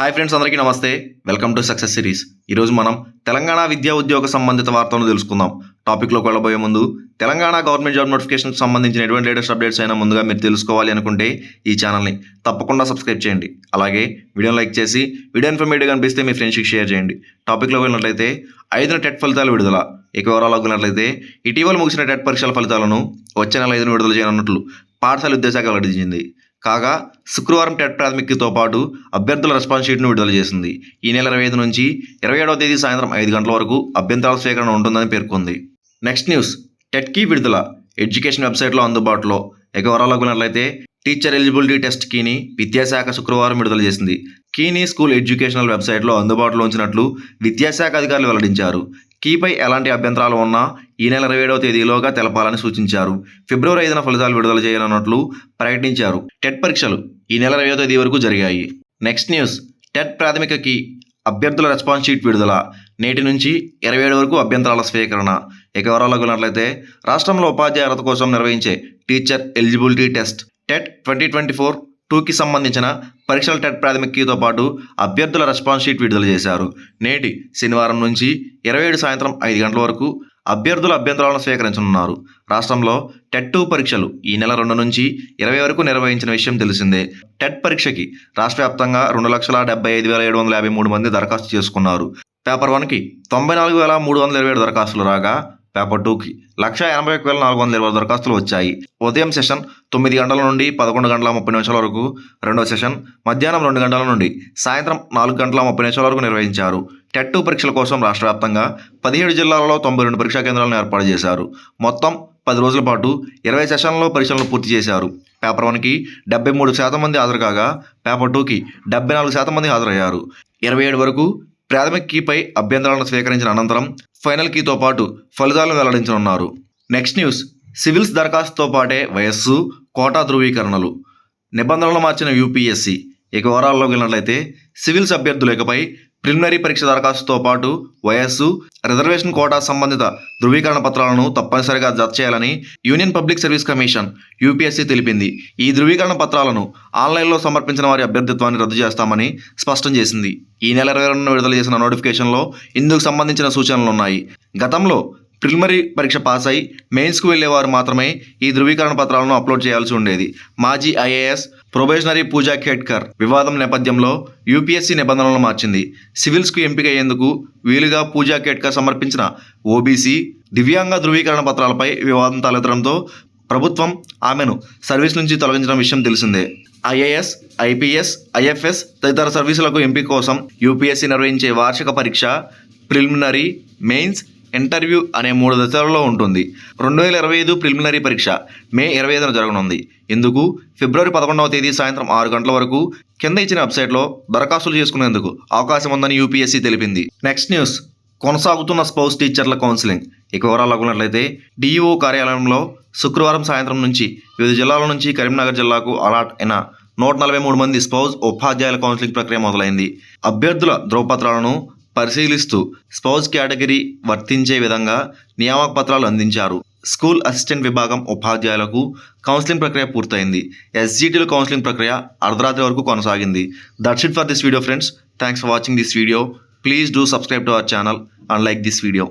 Hi friends అందరికీ నమస్తే. Welcome to success series. ఈరోజు మనం తెలంగాణ విద్యా ఉద్యోగ సంబంధిత వార్తలను తెలుసుకుందాం. టాపిక్లోకి వెళ్ళబోయే ముందు తెలంగాణ గవర్నమెంట్ జాబ్ నోటిఫికేషన్ సంబంధించిన ఎటువంటి లేటెస్ట్ అప్డేట్స్ అయినా ముందుగా మీరు తెలుసుకోవాలి అనుకుంటే ఈ ఛానల్ని తప్పకుండా సబ్స్క్రైబ్ చేయండి. అలాగే వీడియోని లైక్ చేసి వీడియో ఇన్ఫర్మేటివ్ అనిపిస్తే మీ ఫ్రెండ్స్కి షేర్ చేయండి. టాపిక్లోకి వెళ్ళినట్లయితే ఐదున టెట్ ఫలితాలు విడుదల. ఇక వివరాలు వెళ్ళినట్లయితే ఇటీవల ముగిసిన టెట్ పరీక్షల ఫలితాలను వచ్చే నెల ఐదున విడుదల చేయనున్నట్లు పాఠశాల విద్యాశాఖ వెల్లడించింది. కాగా శుక్రవారం టెట్ ప్రాథమికతో పాటు అభ్యర్థుల రెస్పాన్స్ షీట్ను విడుదల చేసింది. ఈ నెల ఇరవై ఐదు నుంచి ఇరవై ఏడవ తేదీ సాయంత్రం ఐదు గంటల వరకు అభ్యంతరాల స్వీకరణ ఉంటుందని పేర్కొంది. నెక్స్ట్ న్యూస్ టెట్కీ విడుదల. ఎడ్యుకేషన్ వెబ్సైట్లో అందుబాటులో. ఇక వివరాలకు టీచర్ ఎలిజిబిలిటీ టెస్ట్ కీని విద్యాశాఖ శుక్రవారం విడుదల చేసింది. కీని స్కూల్ ఎడ్యుకేషనల్ వెబ్సైట్లో అందుబాటులో ఉంచినట్లు విద్యాశాఖ అధికారులు వెల్లడించారు. కీపై ఎలాంటి అభ్యంతరాలు ఉన్నా ఈ నెల ఇరవై ఏడవ తేదీలోగా తెలపాలని సూచించారు. ఫిబ్రవరి ఐదున ఫలితాలు విడుదల చేయనున్నట్లు ప్రకటించారు. టెట్ పరీక్షలు ఈ నెల ఇరవై తేదీ వరకు జరిగాయి. Next news. టెట్ ప్రాథమికకి అభ్యర్థుల రెస్పాన్స్ షీట్ విడుదల. నేటి నుంచి ఇరవై ఏడు వరకు అభ్యంతరాల స్వీకరణ. ఇక వివరాలకు వెళ్ళినట్లయితే రాష్ట్రంలో ఉపాధ్యాయ అర్హత కోసం నిర్వహించే teacher eligibility test TET twenty twenty four టూకి సంబంధించిన పరీక్షల టెట్ ప్రాథమిక కీతో పాటు అభ్యర్థుల రెస్పాన్స్ షీట్ విడుదల చేశారు. నేటి శనివారం నుంచి ఇరవై ఏడు సాయంత్రం ఐదు గంటల వరకు అభ్యర్థుల అభ్యంతరాలను స్వీకరించనున్నారు. రాష్ట్రంలో టెట్ టూ పరీక్షలు ఈ నెల రెండు నుంచి ఇరవై వరకు నిర్వహించిన విషయం తెలిసిందే. టెట్ పరీక్షకి రాష్ట్ర వ్యాప్తంగా రెండు లక్షల డెబ్బై ఐదు వేల ఏడు వందల యాభై మూడు మంది దరఖాస్తు చేసుకున్నారు. పేపర్ వన్కి తొంభై నాలుగు వేల మూడు వందల ఇరవై ఏడు దరఖాస్తులు రాగా పేపర్ టూకి లక్ష ఎనభై ఒక వేల నాలుగు వందల ఇరవై దరఖాస్తులు వచ్చాయి. ఉదయం సెషన్ తొమ్మిది గంటల నుండి పదకొండు గంటల ముప్పై నిమిషాల వరకు రెండో సెషన్ మధ్యాహ్నం రెండు గంటల నుండి సాయంత్రం నాలుగు గంటల ముప్పై నిమిషాల వరకు నిర్వహించారు. టెట్ పరీక్షల కోసం రాష్ట్ర వ్యాప్తంగా పదిహేడు జిల్లాలలో తొంభై రెండు పరీక్షా కేంద్రాలను ఏర్పాటు చేశారు. మొత్తం పది రోజుల పాటు ఇరవై సెషన్లలో పరీక్షలను పూర్తి చేశారు. పేపర్ వన్కి డెబ్బై మూడు శాతం మంది హాజరు కాగా పేపర్ టూకి డెబ్బై నాలుగు శాతం మంది హాజరయ్యారు. ఇరవై ఏడు వరకు ప్రాథమిక కీపై అభ్యంతరాలను స్వీకరించిన అనంతరం ఫైనల్ కీతో పాటు ఫలితాలను వెల్లడించనున్నారు. నెక్స్ట్ న్యూస్ సివిల్స్ దరఖాస్తుతో పాటే వయస్సు కోటా ధృవీకరణలు. నిబంధనలు మార్చిన యూపీఎస్సీ. ఇక వివరాల్లోకి వెళ్ళినట్లయితే సివిల్స్ అభ్యర్థులు ఇకపై ప్రిలిమినరీ పరీక్ష దరఖాస్తుతో పాటు వయస్సు రిజర్వేషన్ కోటా సంబంధిత ధృవీకరణ పత్రాలను తప్పనిసరిగా జత చేయాలని union public service commission UPSC తెలిపింది. ఈ ధృవీకరణ పత్రాలను ఆన్లైన్లో సమర్పించిన వారి అభ్యర్థిత్వాన్ని రద్దు చేస్తామని స్పష్టం చేసింది. ఈ నెల ఇరవై రెండున విడుదల చేసిన నోటిఫికేషన్లో ఇందుకు సంబంధించిన సూచనలు ఉన్నాయి. గతంలో ప్రిలిమరీ పరీక్ష పాస్ అయి మెయిన్స్కు వెళ్ళేవారు మాత్రమే ఈ ధృవీకరణ పత్రాలను అప్లోడ్ చేయాల్సి ఉండేది. మాజీ ఐఏఎస్ ప్రొబేషనరీ పూజా ఖేడ్కర్ వివాదం నేపథ్యంలో యూపీఎస్సీ నిబంధనలను మార్చింది. సివిల్స్కు ఎంపిక అయ్యేందుకు వీలుగా పూజా ఖేడ్కర్ సమర్పించిన ఓబీసీ దివ్యాంగ ధృవీకరణ పత్రాలపై వివాదం తలెత్తడంతో ప్రభుత్వం ఆమెను సర్వీస్ నుంచి తొలగించిన విషయం తెలిసిందే. ఐఏఎస్ ఐపీఎస్ ఐఎఫ్ఎస్ తదితర సర్వీసులకు ఎంపిక కోసం యూపీఎస్సీ నిర్వహించే వార్షిక పరీక్ష ప్రిలిమినరీ మెయిన్స్ ఇంటర్వ్యూ అనే మూడు దశలలో ఉంటుంది. రెండు వేల ఇరవై ఐదు ప్రిలిమినరీ పరీక్ష మే ఇరవై ఐదున జరగనుంది. ఇందుకు ఫిబ్రవరి పదకొండవ తేదీ సాయంత్రం ఆరు గంటల వరకు కింద ఇచ్చిన వెబ్సైట్లో దరఖాస్తులు చేసుకునేందుకు అవకాశం ఉందని యూపీఎస్సీ తెలిపింది. Next news. కొనసాగుతున్న స్పౌస్ టీచర్ల కౌన్సిలింగ్. ఇక వివరాలు అనుకున్నట్లయితే డిఈఓ కార్యాలయంలో శుక్రవారం సాయంత్రం నుంచి వివిధ జిల్లాల నుంచి కరీంనగర్ జిల్లాకు అలాట్ అయిన నూట నలభై మూడు మంది స్పౌజ్ ఉపాధ్యాయుల కౌన్సిలింగ్ ప్రక్రియ మొదలైంది. అభ్యర్థుల ధ్రువపత్రాలను పరిశీలిస్తూ స్పౌజ్ కేటగిరీ వర్తించే విధంగా నియామక పత్రాలు అందించారు. స్కూల్ అసిస్టెంట్ విభాగం ఉపాధ్యాయులకు కౌన్సిలింగ్ ప్రక్రియ పూర్తయింది. ఎస్జిటిల కౌన్సిలింగ్ ప్రక్రియ అర్ధరాత్రి వరకు కొనసాగింది. That's it for this video friends thanks for watching this video please do subscribe to our channel and like this video